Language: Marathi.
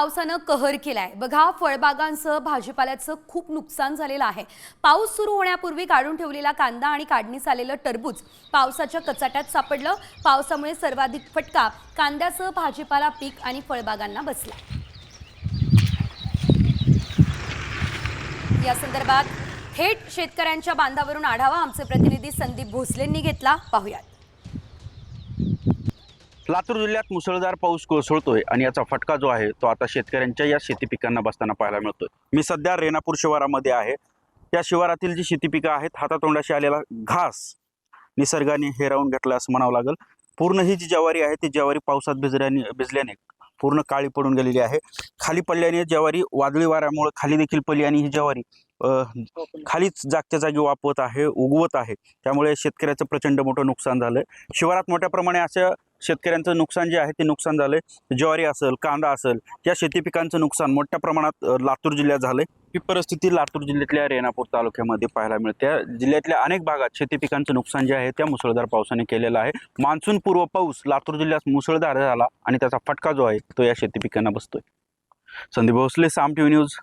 पावसानं कहर केला आहे बघा फळबागांसह भाजीपाल्याचं खूप नुकसान झालेलं आहे. पाऊस सुरू होण्यापूर्वी काढून ठेवलेला कांदा आणि काढणीस आलेलं टरबूज पावसाच्या कचाट्यात सापडलं. पावसामुळे सर्वाधिक फटका कांद्यासह भाजीपाला पीक आणि फळबागांना बसला. या संदर्भात थेट शेतकऱ्यांच्या बांधावरून आढावा आमचे प्रतिनिधी संदीप भोसलेंनी घेतला. पाहुयात. लातूर जिल्ह्यात मुसळधार पाऊस कोसळतोय आणि याचा फटका जो आहे तो आता शेतकऱ्यांच्या या शेती पिकांना बसताना पाहायला मिळतोय. मी सध्या रेणापूर शिवारामध्ये आहे. या शिवारातील जी शेती पिकं आहेत हातातोंडाशी आलेला घास निसर्गाने हेरावून घेतला असं म्हणावं लागेल. पूर्ण ही जी ज्वारी आहे ती ज्वारी पावसात भिजल्याने भिजल्याने पूर्ण काळी पडून गेलेली आहे. खाली पडल्याने ज्वारी वादळी वाऱ्यामुळे खाली देखील पडली आणि ही ज्वारी खालीच जागच्या जागी वापवत आहे उगवत आहे. त्यामुळे शेतकऱ्याचं प्रचंड मोठं नुकसान झालंय. शिवारात मोठ्या प्रमाणे अशा शेतकऱ्यांचं नुकसान जे आहे ते नुकसान झालंय. ज्वारी असेल कांदा असेल या शेती पिकांचं नुकसान मोठ्या प्रमाणात लातूर जिल्ह्यात झालंय. ही परिस्थिती लातूर जिल्ह्यातल्या रेणापूर तालुक्यामध्ये पाहायला मिळते. या जिल्ह्यातल्या अनेक भागात शेती पिकांचं नुकसान जे आहे त्या मुसळधार पावसाने केलेलं आहे. मान्सून पूर्व पाऊस लातूर जिल्ह्यात मुसळधार झाला आणि त्याचा फटका जो आहे तो या शेती पिकांना बसतोय. Sandeep Bhosale Saam TV news.